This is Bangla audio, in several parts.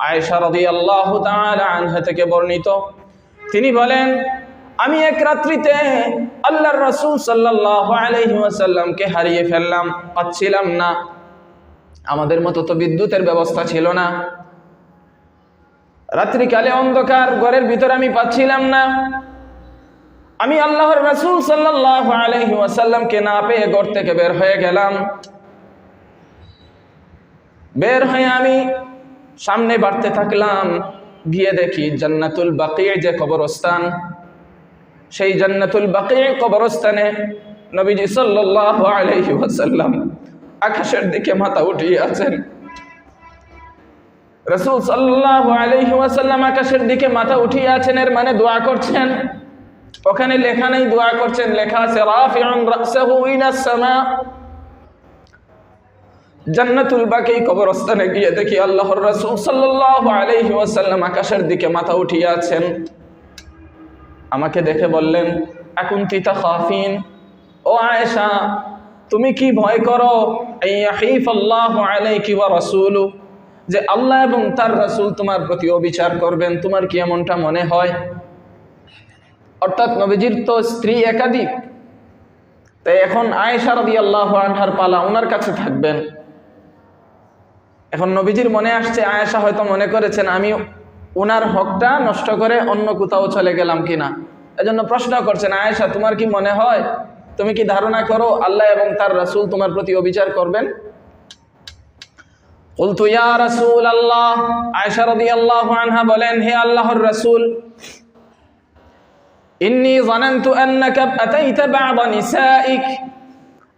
আয়েশা রাদিয়াল্লাহু তাআলা আনহা থেকে বর্ণিত। তিনি বলেন, আমি এক রাত্রিতে আল্লাহর রাসূল সাল্লাল্লাহু আলাইহি ওয়াসাল্লামকে হারিয়ে ফেললাম, পাচ্ছিলাম না। আমাদের মতো তো বিদ্যুতের ব্যবস্থা ছিল না। রাত্রিকালে অন্ধকার, ঘরের ভিতরে আমি পাচ্ছিলাম না। আমি আল্লাহর রাসূল আলাইহি ওয়াসাল্লামকে না পেয়ে ঘর থেকে বের হয়ে গেলাম। বের হয়ে আমি সামনে বাড়তে থাকলাম, গিয়ে দেখি জান্নাতুল বাকি যে কবরস্থান, সেই জান্নাতুল বাকি কবরস্থানে নবীজি ওয়াসাল্লাম আকাশের দিকে মাথা উঠিয়ে আছেন। রসুল ওয়াসাল্লাম আকাশের দিকে মাথা উঠিয়ে আছেন, এর মানে দোয়া করছেন। ওখানে লেখা নেই দোয়া করছেন, লেখা আছে জান্নাতুল বাকি কবরস্থানে গিয়ে দেখি আল্লাহর রাসূল সাল্লাল্লাহু আলাইহি ওয়াসাল্লাম আকাশের দিকে মাথা উঠিয়ে আছেন। আমাকে দেখে বললেন এখন তিতা খাফিন ও আয়েশা, তুমি কি ভয় করো? আল্লাহু রাসূলু। যে আল্লাহ এবং তার রাসূল তোমার প্রতি অবিচার করবেন, তোমার কি এমনটা মনে হয়? অর্থাৎ নবীজির তো স্ত্রী একাধিক। তাই এখন আয়েশা রাদিয়াল্লাহু আনহার পালা ওনার কাছে থাকবেন। এখন নবীজির মনে আসছে, আয়েশা হয়তো মনে করেছেন, আমি ওনার হকটা নষ্ট করে অন্য কোথাও চলে গেলাম কিনা? এজন্য প্রশ্ন করছেন, আয়েশা, তোমার কি মনে হয়? তুমি কি ধারণা করো আল্লাহ এবং তার রাসুল তোমার প্রতি অবিচার করবেন? আমি রাসূল আল্লাহ বলেন, হে আল্লাহর রাসূল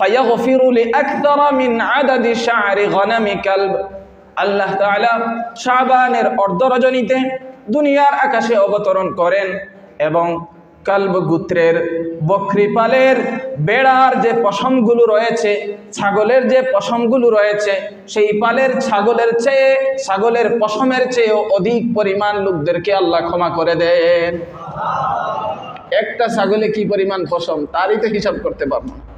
ফায়াগফিরু লিআকতারা মিন আদাদি শা'রি গনামি কালব। আল্লাহ তাআলা শাবানের অর্ধ রজনীতে দুনিয়ার আকাশে অবতরণ করেন এবং কালব গোত্রের বকরিপালের বেড়ার যে পশমগুলো রয়েছে, ছাগলের যে পশমগুলো রয়েছে, সেই পালের ছাগলের চেয়ে, ছাগলের পশমের চেয়েও অধিক পরিমাণ লোকদেরকে আল্লাহ ক্ষমা করে দেন। একটা ছাগলে কি পরিমাণ পশম? তারই তো হিসাব করতে পারব না।